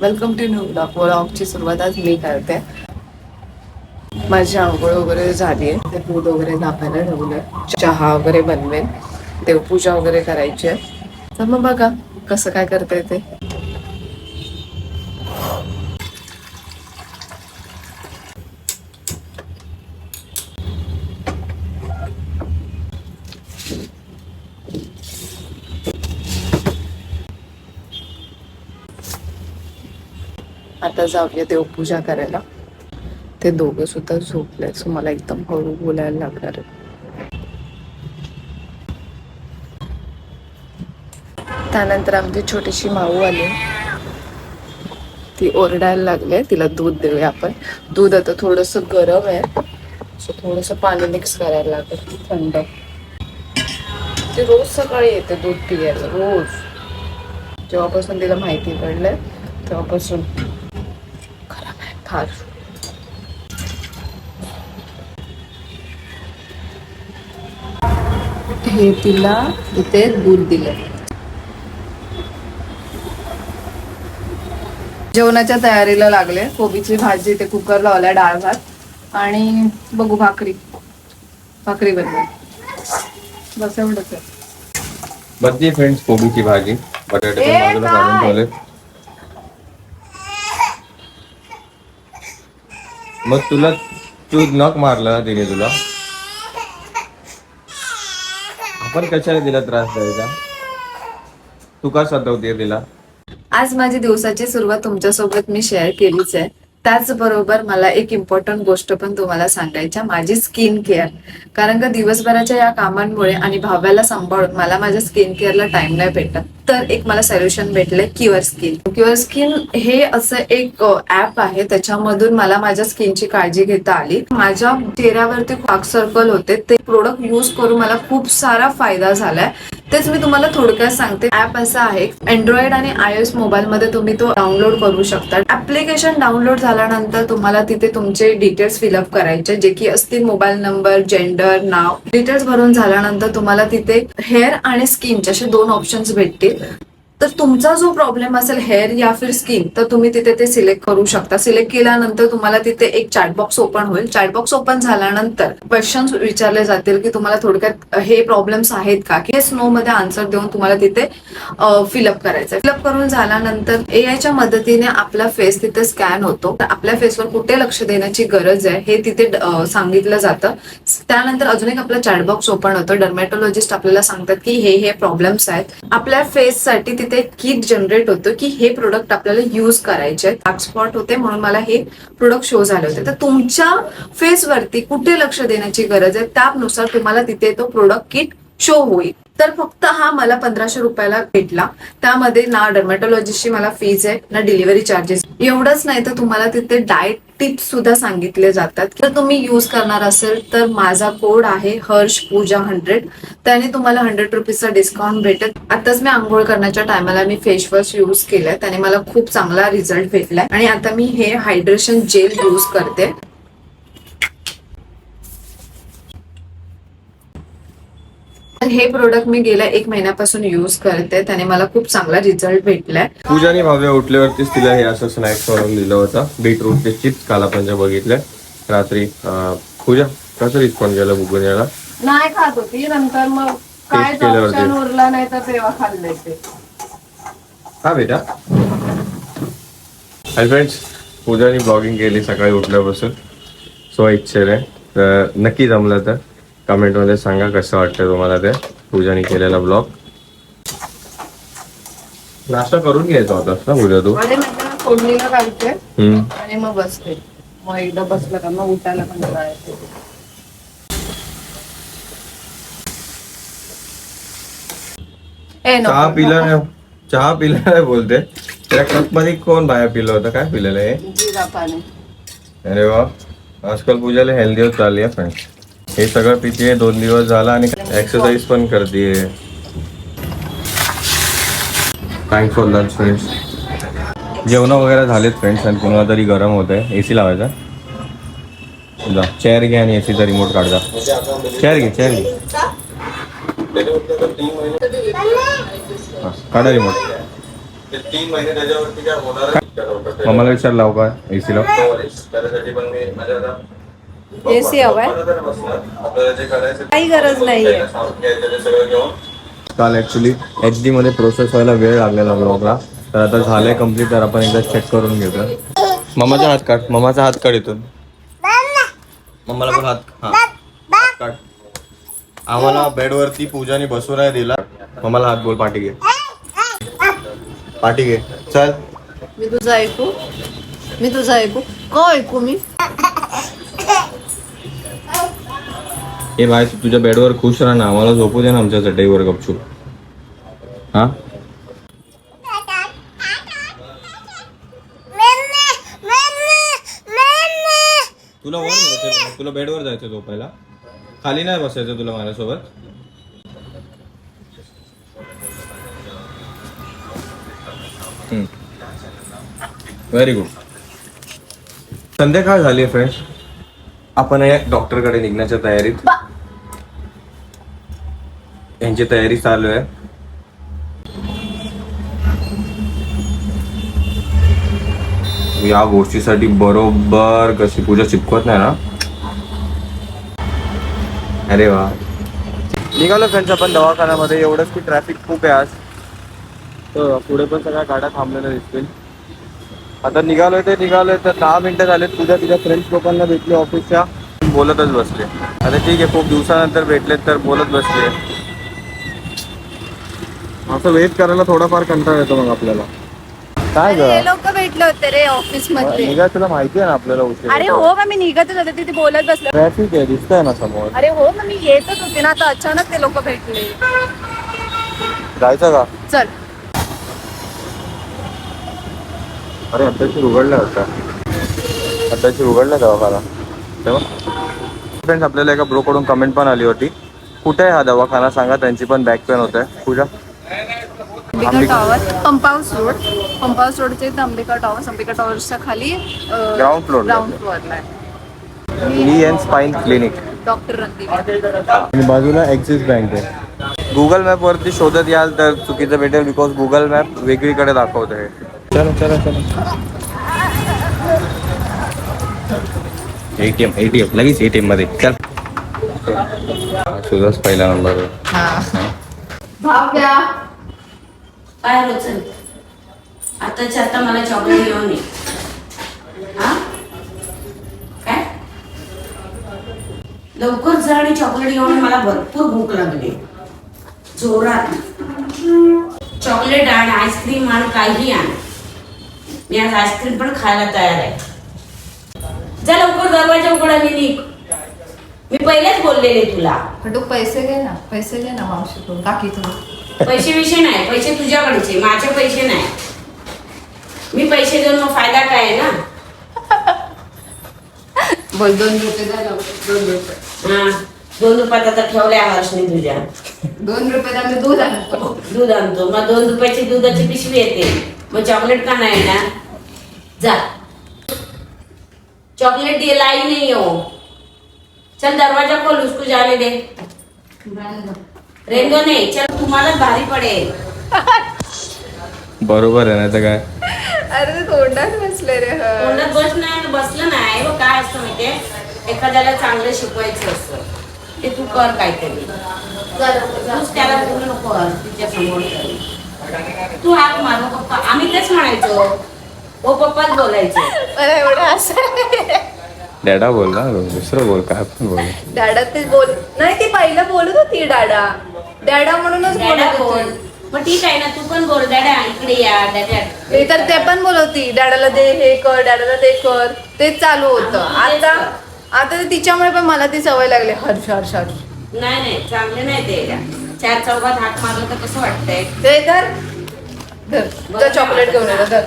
Welcome to new block ब्लॉगची सुरुवात आज मी करते. माझी आंघोळ वगैरे झाली आहे ते दूध वगैरे नापायला ठेवलं चहा वगैरे बनवेन देवपूजा वगैरे करायची आहे. तर मग बघा कसं काय करते ते आता जाऊया देवपूजा करायला. ते दोघं सुद्धा झोपले सो मला एकदम हळू बोलायला लागणार त्यानंतर आमची छोटीशी माऊ आली. ती ओरडायला लागले तिला दूध देऊया आपण. दूध आता थोडस गरम आहे सो थोडस पाणी मिक्स करायला लागत थंड. ती रोज सकाळी येते दूध पियायला रोज. जेव्हापासून तिला माहिती पडलंय तेव्हापासून. फार हे तिला इथे दूध दिलं जेवणाच्या तयारीला लागले. कोबीची भाजी ते कुकर लावलाय डाळ भात आणि बघू भाकरी. भाकरी बनवेल बस एवढंच आहे. बदली फ्रेंड्स कोबीची भाजी. बटाटे पण बाजूला काढून? ठेवले मग तुला तू नक मारला ना तिने तुला? आपण कशाला तिला त्रास द्यायचा? तू का सतवते तिला? आज माझी दिवसाची सुरुवात तुमच्यासोबत मी शेअर केलीच आहे. त्याचबरोबर मला एक इम्पॉर्टंट गोष्ट पण तुम्हाला सांगायच्या माझी स्किन केअर कारण का दिवसभराच्या या कामांमुळे आणि भाव्याला सांभाळून मला माझ्या स्किन केअरला टाइम नाही भेटत. तर एक मला सोल्युशन भेटलंय क्युअर स्किन क्युअर स्किन हे असं एक ऍप आहे. त्याच्यामधून मला माझ्या स्किनची काळजी घेता आली. माझ्या चेहऱ्यावरती डार्क सर्कल होते. ते प्रोडक्ट युज करून मला खूप सारा फायदा झालाय. तेच मी तुम्हाला थोडक्यात सांगते. ऍप असं आहे. अँड्रॉइड आणि आयएस एसमध्ये तुम्ही तो डाउनलोड करू शकता. ऍप्लिकेशन डाउनलोड झाल्यानंतर तुम्हाला तिथे तुमचे डिटेल्स फिलअप करायचे जे की असतील मोबाईल नंबर जेंडर नाव. डिटेल्स भरून झाल्यानंतर तुम्हाला तिथे हेअर आणि स्किनचे असे दोन ऑप्शन्स भेटतील. Amen. तर तुमचा जो प्रॉब्लेम असेल हेअर या फिर स्किन तर तुम्ही तिथे ते सिलेक्ट करू शकता. सिलेक्ट केल्यानंतर तुम्हाला तिथे एक चॅट बॉक्स ओपन होईल. चॅट बॉक्स ओपन झाल्यानंतर क्वेश्चन्स विचारले जातील की तुम्हाला थोडक्यात हे प्रॉब्लेम्स आहेत का? की स्नो मध्ये आन्सर देऊन तुम्हाला तिथे फिलअप करायचं फिलअप करून झाल्यानंतर ए मदतीने आपला फेस तिथे स्कॅन होतो. तर आपल्या फेसवर कुठे लक्ष देण्याची गरज आहे हे तिथे सांगितलं जातं. त्यानंतर अजून एक आपला चॅट बॉक्स ओपन होतो. डर्मॅटोलॉजिस्ट आपल्याला सांगतात की हे हे प्रॉब्लेम्स आहेत. आपल्या फेस साठी तिथे एक किट जनरेट होतं की हे प्रोडक्ट आपल्याला युज करायचे डार्क स्पॉट होते म्हणून मला हे प्रोडक्ट शो झाले होते. तर तुमच्या फेसवरती कुठे लक्ष देण्याची गरज आहे त्यानुसार तुम्हाला तिथे तो प्रोडक्ट किट शो होईल. तर फक्त हा मला पंधराशे रुपयाला भेटला. त्यामध्ये ना डर्मॅटोलॉजिस्टची मला फीज आहे ना डिलिव्हरी चार्जेस एवढंच नाही तर तुम्हाला तिथे डाएट टिप्स सुद्धा सांगितले जातात. जर तुम्ही युज करणार असेल तर माझा कोड आहे हर्ष पूजा हंड्रेड त्याने तुम्हाला हंड्रेड रुपीजचा डिस्काउंट भेटेल. आताच मी आंघोळ करण्याच्या टायमाला मी फेस वॉश यूज केलाय. त्याने मला खूप चांगला रिझल्ट भेटलाय. आणि आता मी हे हायड्रेशन जेल यूज करते. तर हे प्रोडक्ट मी गेल्या एक महिन्यापासून युज करते. त्याने मला खूप चांगला रिझल्ट भेटलाय. पूजाने भाव्या उठल्यावरतीच तिला हे असं स्नॅक्स बनवून दिलं होतं. बीटरूटचे चिप्स काल आपण जे बघितले रात्री अं, पूजा कसं रिस्पॉन्ड केलं बुगुन्याला नाही खात होती. नंतर मग काय Taste केल्यावरती. ऑप्शन उरला नाही तर तेव्हा खाल्ले ते. हा बेटा. हाय फ्रेंड्स पूजाने ब्लॉगिंग केली सकाळी उठल्यापासून. सो इच्छेने. तर नक्की जमलं तर. कमेंटमध्ये सांगा कसं वाटतं तुम्हाला ते. पूजाने केलेला ब्लॉग नाश्ता करून घ्यायचा होतास ना पूजा तू? आणि नंतर फोडणीला घालते. हम्म. आणि मग बसते. मग एकदा बसलं का मग उठायला कंटाळा येतो. ए चहा पिला. नाही चहा पिला नाही बोलते. त्या कपमध्ये कोण बाहेर पिलं होतं? काय पिलेलं हे? जिरा पाणी. अरे वा. आजकाल पूजाला हेल्दी होत चालली आहे फ्रेंड्स हे सगळं पिते दोन दिवस झाला आणि एक्सरसाइज पण करते थँक्स फॉर लंच फ्रेंड्स जेवण वगैरे झालेत फ्रेंड्स आणि कुणाला तरी गरम होत आहे ए सी लावायचा. जा. चेअर घे आणि ए सीचा रिमोट काढ जा. चेअर घे चेअर घे. काढा रिमोट काय मम्माला विचार लाव का एसी लाव AC हवाय? आपल्याला जे करायचं काही गरज नाहीये. काल ऍक्च्युली एच डी मध्ये प्रोसेस व्हायला वेळ लागलेला ब्लॉगला तर आता झालंय कंप्लीट तर आपण एकदा चेक करून घेतो मम्माचा हात काढ मम्माचा हात काढ इथून. मम्माला पण हात हा. हात काढ. आम्हाला बेडवरती पूजाने बसू नाही दिला. मम्माला हात बोल पाठी घे. पाठी घे. चल. मी तुझं ऐकू. मी तुझं ऐकू. का ऐकू मी? हे बाय तू तुझ्या बेडवर खुश राहा ना. आम्हाला झोपू दे ना आमच्या चटईवर गपचूप. हा? तुला वर तुला बेडवर जायचं झोपायला? खाली नाही बसायचं तुला माझ्यासोबत? व्हेरी गुड संध्याकाळ झाली आहे फ्रेंड्स आपण या डॉक्टरकडे निघण्याच्या तयारीत. यांची तयारी चालू आहे. या गोष्टीसाठी बरोबर कशी पूजा चिपकत नाही ना? अरे वा. निघालो फ्रेंड्स आपण दवाखान्यामध्ये. एवढंच की ट्रॅफिक खूप आहे आज. तर पुढे पण सगळ्या गाड्या थांबलेल्या दिसतील. आता निघालोय ते निघालोय तर दहा मिनिटं झालेत. तुझ्या तुझ्या फ्रेंड्स लोकांना भेटली ऑफिसच्या बोलतच बसले. आता ठीक आहे खूप दिवसानंतर भेटलेत तर बोलत बसले. असं वेट करायला थोडाफार कंटाळा येतो मग आपल्याला. काय ग? हे लोक भेटले होते रे ऑफिसमध्ये निघाय तुला माहिती आहे ना आपल्याला उशीर अरे हो मग मी निघतच होते तिथे बोलत बसले. ट्रॅफिक आहे दिसतंय ना समोर. अरे हो मग मी येतच होते ना आता अचानक ते लोक भेटले. जायचं का? चल. अरे अत्याशी उघडला होता अत्याशी उघडला दवाखाना. तेव्हा? फ्रेंड्स आपल्याला एका ब्रो कडून कमेंट पण आली होती. कुठे आहे हा दवाखाना? सांगा त्यांची पण बॅक पेन होत. आहे Pooja? Ambika. Tower pump house road. Pump house रोडचे इथे अंबिका टॉवर अंबिका टॉवरच्या खाली floor ला. ग्राउंड फ्लोअरला आहे. Knee and spine clinic. Doctor Randeep. आणि बाजूला ॲक्सिस बँक आहे. गुगल मॅप वरती शोधत याल तर चुकीचं भेटेल बिकॉज गुगल मॅप वेगळीकडे दाखवत आहे चलो चलो. चलो एटीएम एटीएम लगेच एटीएममध्ये. चल. तुझाच पहिला नंबर भाव काय रोचन. आताच्या आता मला चॉकलेट घेऊन ये. हा? काय? लवकर जा आणि चॉकलेट घेऊन मला भरपूर भूक लागली. जोरात. चॉकलेट आण आईस्क्रीम आण काही आण. मी आज आईस्क्रीम पण खायला तयार आहे. जा लवकर दरवाजा उघडा मी निघ. मी पहिलेच बोललेले तुला. खडू पैसे घे ना. पैसे घे ना मावशीकडून काकीतून पैसे विषय नाही पैसे तुझ्याकडेचे माझे पैसे नाही. मी पैसे देऊन मग फायदा काय आहे ना? बोल दोन रुपये दोन रुपये. हा दोन रुपयात आता ठेवल्या हर्षने तुझ्या. दोन रुपये द्या मी दूध आणतो. दूध आणतो. मग दोन रुपयाची दुधाची पिशवी येते. मग चॉकलेट का नाही ना जा. चॉकलेट ये लाई नहीं हो. चल दरवाजा खोल उसको जाने दे. रेंदो नाही चल तुम्हाला भारी पडेल. बरोबर आहे ना तर काय? अरे ते तोंडात बसले रे हं. तोंडात बस नाही बसलं नाही व काय असतं माहितीये? एखाद्याला चांगलं शिकवायचं असतं. ते तू कर काहीतरी. तूच त्याला पूर्ण कर तिच्या समोर तू हाक मार हो पप्पा. आम्ही तेच म्हणायचो. ओ पप्पाच बोलायचो. मला एवढं असं डॅडा बोल ना दुसरं बोल काय पण बोल. डॅडा ते बोल नाही ती पहिलं बोलत होती डॅडा. डॅडा म्हणूनच डॅडा बोलत बोल. होती मग ठीक आहे ना तू पण बोल डॅडा इकडे या डॅडा. ते तर ते पण बोलवती डॅडाला दे हे कर डॅडाला ते कर. तेच चालू होतं. आता आता ते तिच्यामुळे पण मला ती सवय लागली. हर्ष हर्ष हर्ष. नाही नाही चांगले नाही ते. चार चौकात हाक मारलं तर कसं वाटतंय? ते धर. धर. तुझं चॉकलेट घेऊन येतो धर.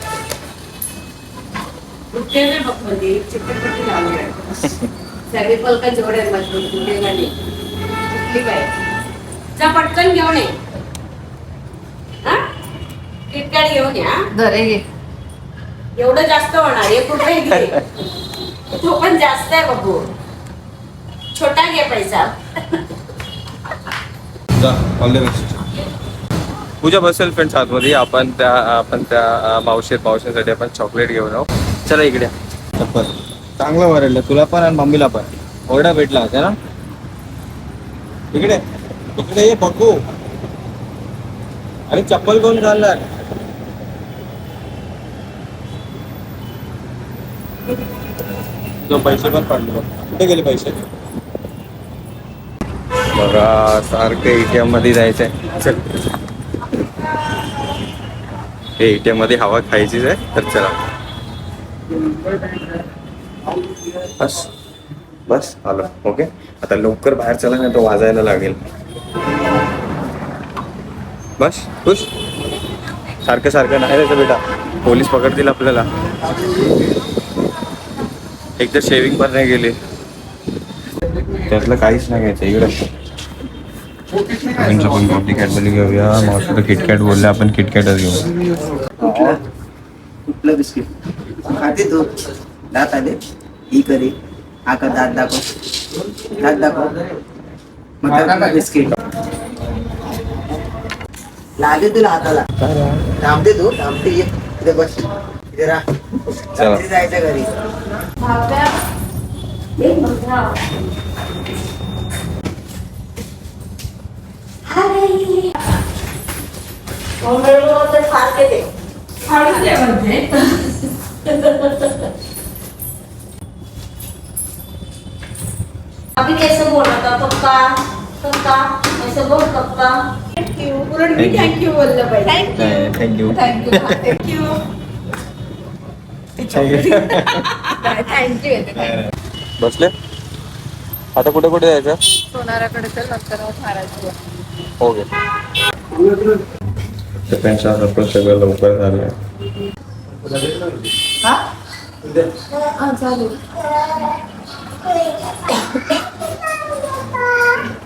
कुठे नाही बघ म्हणजे चित्रपटी लावली आहे. सगळे पलका जोडे मजबूत कुठे गाडी कुठली काय जा पटकन घेऊन ये. हा? किटकॅट घेऊन या धर हे घे एवढं जास्त होणार हे कुठे तो पण जास्त आहे बघू छोटा घे पैसा. जा ऑल द बेस्ट पूजा बसेल फ्रेंड्स आतमध्ये. आपण त्या आपण त्या मावशी मावशीसाठी आपण चॉकलेट घेऊन येऊ. चला इकडे. चप्पल. चांगलं वरडलं. तुला पण आणि मम्मीला पण. ओरडा भेटला होता ना? इकडे. इकडे ये बघू. आणि चप्पल कोण घालणार तो पैसे पण पडले बघ. कुठे गेले पैसे? बघा सारखं एटीएममध्ये जायचंय. चल. हे एटीएममध्ये हवा खायचीच आहे तर चला. बस बस. आलो. ओके आता लवकर बाहेर चला नाही तो वाजायला लागेल. बस खुश? सारखं सारखं नाही त्याचं बेटा. पोलीस पकडतील आपल्याला. एकदा शेविंग पण नाही गेली त्यातलं काहीच नाही घ्यायचं इकडे. आपण आपण घेऊया. मग किटकॅट बोलले आपण किटकॅटच घेऊ. कुठलं बिस्किट? खाते तू. दात आले. ही करी. हा का दात दाखव. दात दाखव. मग बिस्किट. लागे तुला हाताला. थांबते तू. थांबते. ये. इथे बस. इथे राहा. जायचं घरी. अभी कैसे बोल रहा था पक्का पक्का ऐसे बोल पक्का उलट मी थँक्यू बोललं पाहिजे थँक्यू थँक्यू थँक्यू थँक्यू बसले आता कुठे कुठे जायचं सोनाराकडे तर नंतर महाराज हो गे फ्रेंड्स आज आपण सगळं लवकर झालं हा हा चालेल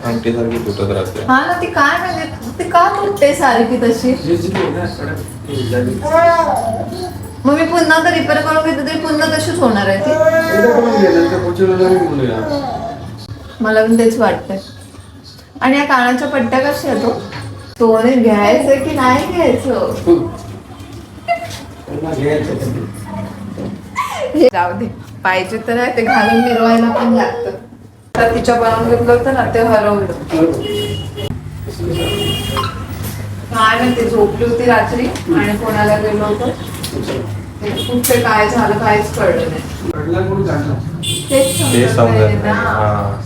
आमटी सारखी तुटत राहते हा ना ती काय म्हणजे ती का तुटते सारखी तशी मग मी पुन्हा तर रिपेअर करून घेते तरी पुन्हा तशीच होणार आहे ती मला पण तेच वाटतंय आणि या कानाच्या पट्ट्या कशा येतो सोने घ्यायचं की नाही घ्यायचं हे जाऊ दे. पाहिजे तर आहे ते घालून मिरवायला पण लागतं. तर तिच्या बनवून घेतलं होतं ना ते हरवलं. काय माहिती झोपली होती रात्री आणि कोणाला गेलो होतो? ते कुठे काय झालं काहीच कळलं नाही. तेच ते समजत नाही ना.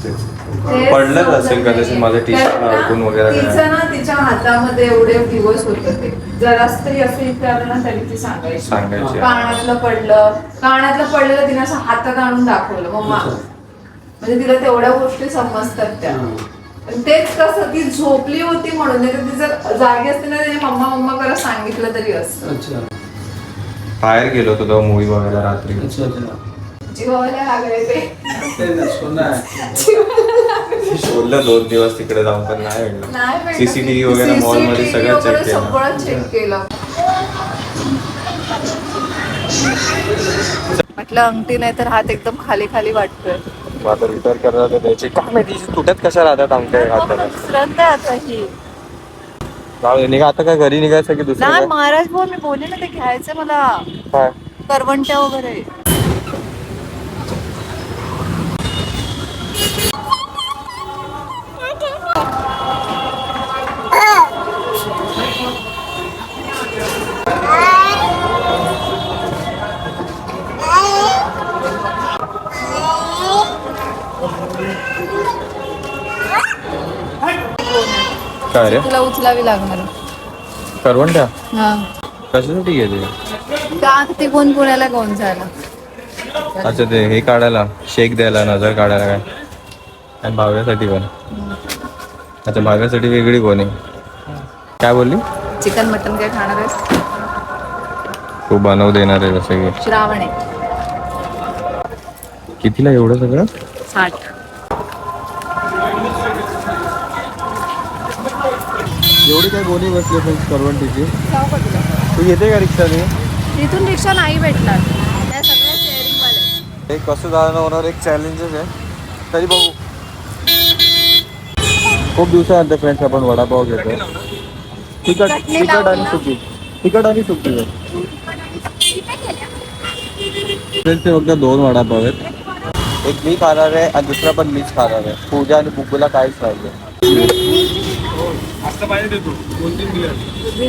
समजत असेल कदाचित. माझं टी शर्ट अडकून वगैरे तिचं. ना तिच्या हातामध्ये एवढे दिवस होते ते. जरा तरी असं विचारलं ना तरी ती सांगायची. सांगायची. कानातलं पडलं. कानातलं पडलेलं तिने असं हातात आणून दाखवलं. मम्मा. म्हणजे तिला तेवढ्या गोष्टी समजतात त्या. पण तेच कसं ती झोपली होती म्हणून. नाही तर ती जर जागी असते ना तिने मम्मा मम्मा करत सांगितलं तरी असतं. अच्छा. बाहेर गेलो होतो तेव्हा मूवी बघायला रात्री. अच्छा अच्छा. जीवाला लागले ते. शोधलं दोन दिवस तिकडे जाऊन पण नाही भेटलं. सीसीटीव्ही वगैरे मॉलमध्ये सगळं चेक केलं. सगळं चेक केलं. म्हटलं अंगठी नाही तर हात एकदम खाली खाली वाटतोय. आता विचार करत होते त्याची काय माहिती तुटत कशा राहतात आमच्या हाताला? श्रद्धा आता ही. निघा आता काय घरी निघायचं की दुसरं? महाराज भाऊ मी बोलले ना ते घ्यायचं मला. करवंट्या वगैरे. काय रे? तुला उचलावी लागणार. करवंट्या हा. कशासाठी गेले? का ते कोण पुण्याला कोण झाला अच्छा ते हे काढायला शेक द्यायला नजर काढायला काय? आणि भाव्यासाठी पण. अच्छा भाव्यासाठी वेगळी कोणी? काय बोलली? चिकन मटन काय खाणार आहेस? तू बनव देणार आहे जसं श्रावण आहे. कितीला एवढं सगळं? साठ. एवढी काय गोणी बसली फ्रेंड्स करवंटीची तू येते का रिक्षाने? तिथून रिक्षा नाही भेटणार. त्या सगळ्या हे कसं जाणं होणार एक चॅलेंजच आहे. तरी बघू. खूप दिवसानंतर फ्रेंड्स आपण वडापाव घेतो चटणी तिखट आणि. सुकी. तिखट आणि सुकी. आहे. त्यांचे फक्त दोन वडापाव आहेत. एक मी खाणार आहे आणि दुसरा पण मीच खाणार आहे. पूजा आणि बुकूला काहीच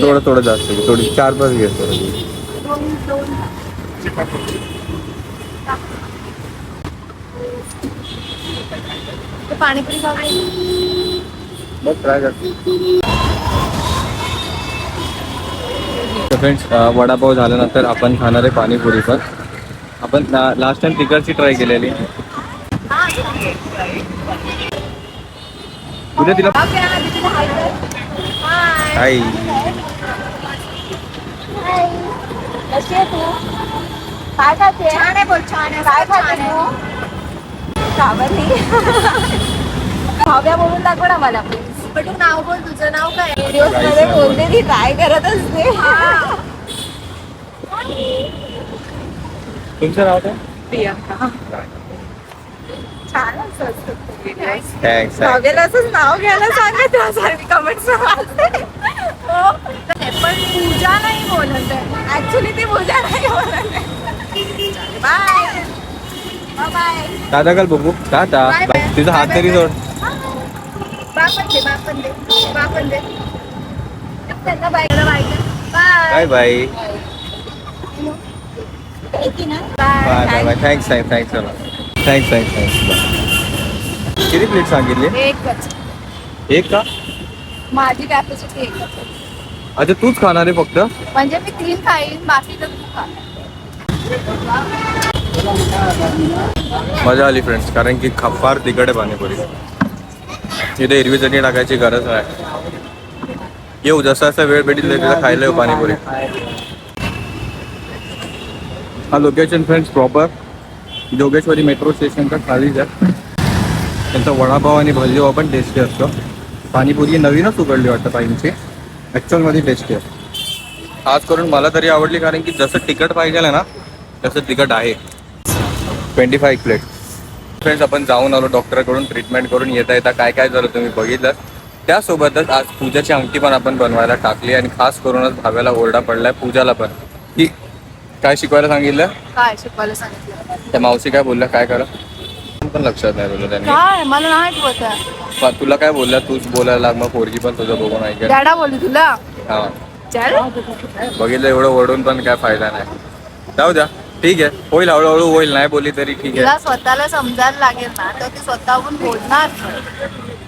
थोडं थोडं जास्त. थोडी चार पाच घे थोडं. पाणीपुरी ट्राय कर. फ्रेंड्स वडापाव झाल्यानंतर आपण खाणार आहे पाणीपुरी पण. आपण लास्ट टाइम तिकडची ट्राय केलेली. उद्या तिला आई कशी आहे तू? काय खाते? छान आहे बोल छान आहे काय खाते तू? कावरली भाव्या बोलून दाखव ना मला प्लीज पण तू नाव बोल तुझं नाव काय? व्हिडिओजमध्ये बोलते ती ट्राय करत असते तुमचं नाव काय? प्रियांका. छान असं थँक्स भाव्याला असंच नाव घ्यायला सांगा त्यासाठी कमेंट्स पण पूजा नाही बोलत आहे. ऍक्च्युली ती पूजा नाही बोलत आहे. बाय बाय दादा काल बघू. Tata Bye, bye. तिचा हात Bye, तरी bye, जोड. बापन दे बापन दे बापन दे. त्यांना bye bye bye. Bye bye bye thanks thanks thanks thanks thanks thanks किती प्लेट सांगितली? एकच. एक का? माझी कॅपॅसिटी एकच. आहे. अच्छा तूच खाणार आहे फक्त? म्हणजे मी तीन खाईन बाकीचं तू खा. मजा आली फ्रेंड्स कारण की खा फार तिखट आहे पाणीपुरी. इथे हिरवी चटणी टाकायची गरज नाही. येऊ जसा जसा वेळ भेटेल तिला खायला येऊ पाणीपुरी. हा location friends proper Jogeshwari metro स्टेशनच्या खालीच आहे. त्यांचा वडापाव आणि भजीपाव पण टेस्टी असतो. पाणीपुरी नवीनच उघडली वाटतं पाहिजे ॲक्च्युअलमध्ये टेस्टी आहे. खास करून मला तरी आवडली कारण की जसं तिखट पाहिजे ना तसं तिखट आहे. ट्वेंटी फाय प्लेट फ्रेंड्स आपण जाऊन आलो डॉक्टरकडून ट्रीटमेंट करून येता येता काय काय झालं तुम्ही बघितलं. त्यासोबतच आज पूजाची अंगठी पण आपण बनवायला टाकली आणि खास करूनच भाव्याला ओरडा पडलाय पूजाला पण की काय शिकवायला सांगितलं? काय शिकवायला सांगितलं? त्या मावशी काय बोलल्या? काय करा? पण लक्षात नाही बोललं त्यांनी. काय? मला नाही आठवत आहे. पण तुला काय बोलल्या? तूच बोलायला लाग मग पोरगी पण तुझं बघून ऐकेल. डॅडा बोलली तुला? हा. चल. बघितलं एवढं ओरडून पण काय फायदा नाही. जाऊ द्या. ठीक आहे. होईल हळूहळू होईल. नाही बोलली तरी ठीक आहे. तिला स्वतःला समजायला लागेल ना तर ती स्वतःहून बोलणार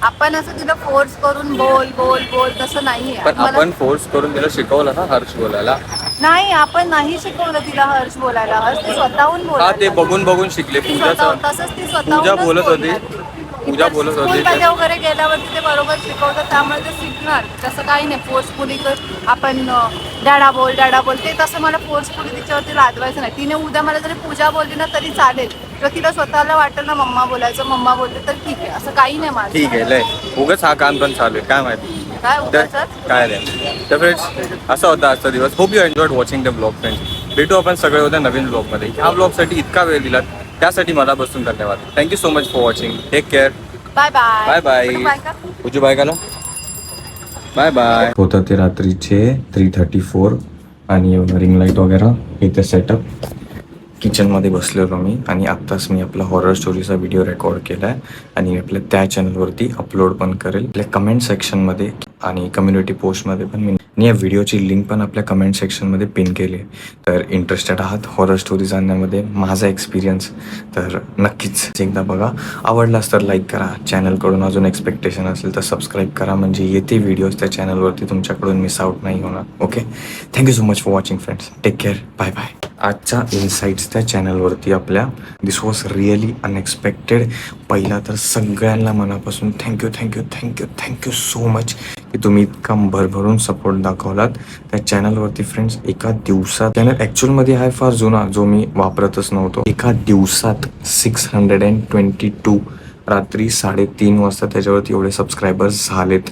आपण असं तिला फोर्स करून बोल बोल बोल तसं नाहीये. पण मला- आपण फोर्स करून तिला शिकवलं ना हर्ष बोलायला? नाही आपण नाही शिकवलं तिला हर्ष बोलायला. हर्ष ती स्वतःहून हा ते बघून बघून शिकले ती पूजाचं. स्वतः तसंच ती स्वतःहूनच पूजा बोलत होती. बोलणार. पूजा बोलत होती वगैरे गेल्यावरती ते बरोबर शिकवतात त्यामुळे ते शिकणार. तसं काही नाही फोर्सफुली आपण अं, डॅडा बोल डॅडा बोल ते तसं मला फोर्सफुली तिच्यावरती लादवायचं नाही. तिने उद्या मला जरी पूजा बोलली ना तरी चालेल. तिला स्वतःला वाटेल ना मम्मा बोलायचं मम्मा बोलते तर ठीक आहे. असं काही नाही माझं. ठीक आहे लय. उगाच हा कान पण चालू आहे. काय माहिती? काय तर उगाचच काय नाही. तर फ्रेंड्स असा होता आजचा दिवस. Hope you enjoyed watching the blog friends भेटू आपण सगळे होत्या नवीन ब्लॉगमध्ये ह्या ब्लॉगसाठी इतका वेळ दिलात. त्यासाठी मला बसून धन्यवाद. Thank you so much for watching take care bye bye bye bye bye का उजू बाय का बाय बाय होतं ते रात्रीचे थ्री थर्टी फोर आणि रिंग लाइट वगैरे इथे सेटअप किचनमध्ये बसलेलो मी आणि आत्ताच मी आपला हॉरर स्टोरीचा व्हिडिओ रेकॉर्ड केला आहे आणि आपल्या त्या चॅनलवरती अपलोड पण करेल. आपल्या कमेंट सेक्शनमध्ये आणि कम्युनिटी पोस्टमध्ये पण मी आणि या व्हिडिओची लिंक पण आपल्या कमेंट सेक्शनमध्ये पिन केली आहे. तर इंटरेस्टेड आहात हॉरर स्टोरी जाणण्यामध्ये माझा एक्सपिरियन्स तर नक्कीच एकदा बघा. आवडलास तर लाईक करा. चॅनलकडून अजून एक्सपेक्टेशन असेल तर सबस्क्राईब करा. म्हणजे येते व्हिडिओज त्या चॅनलवरती तुमच्याकडून मिस आउट नाही होणार. Okay thank you so much for watching friends take care bye bye आजच्या इन्साईट्स त्या चॅनलवरती आपल्या. दिस वॉज रिअली अनएक्सपेक्टेड पहिला तर सगळ्यांना मनापासून thank you thank you thank you thank you so much की तुम्ही इतका भरभरून सपोर्ट दाखवलात. त्या चॅनलवरती फ्रेंड्स एका दिवसात चॅनल ॲक्च्युअलमध्ये आहे फार जुना जो मी वापरतच नव्हतो. एका दिवसात six hundred and twenty two रात्री साडेतीन वाजता त्याच्यावरती एवढे सबस्क्रायबर्स झालेत.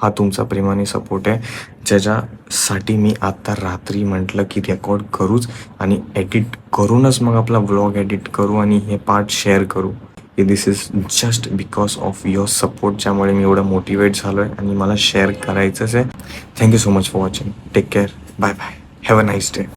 हा तुमचा प्रेमाने सपोर्ट आहे. ज्याच्यासाठी मी आता रात्री म्हटलं की रेकॉर्ड करूच आणि एडिट करूनच मग आपला व्लॉग एडिट करू आणि हे पार्ट शेअर करू. की this is just because of your support ज्यामुळे मी एवढं मोटिवेट झालो आहे आणि मला शेअर करायचंच आहे. Thank you so much for watching take care bye bye have a nice day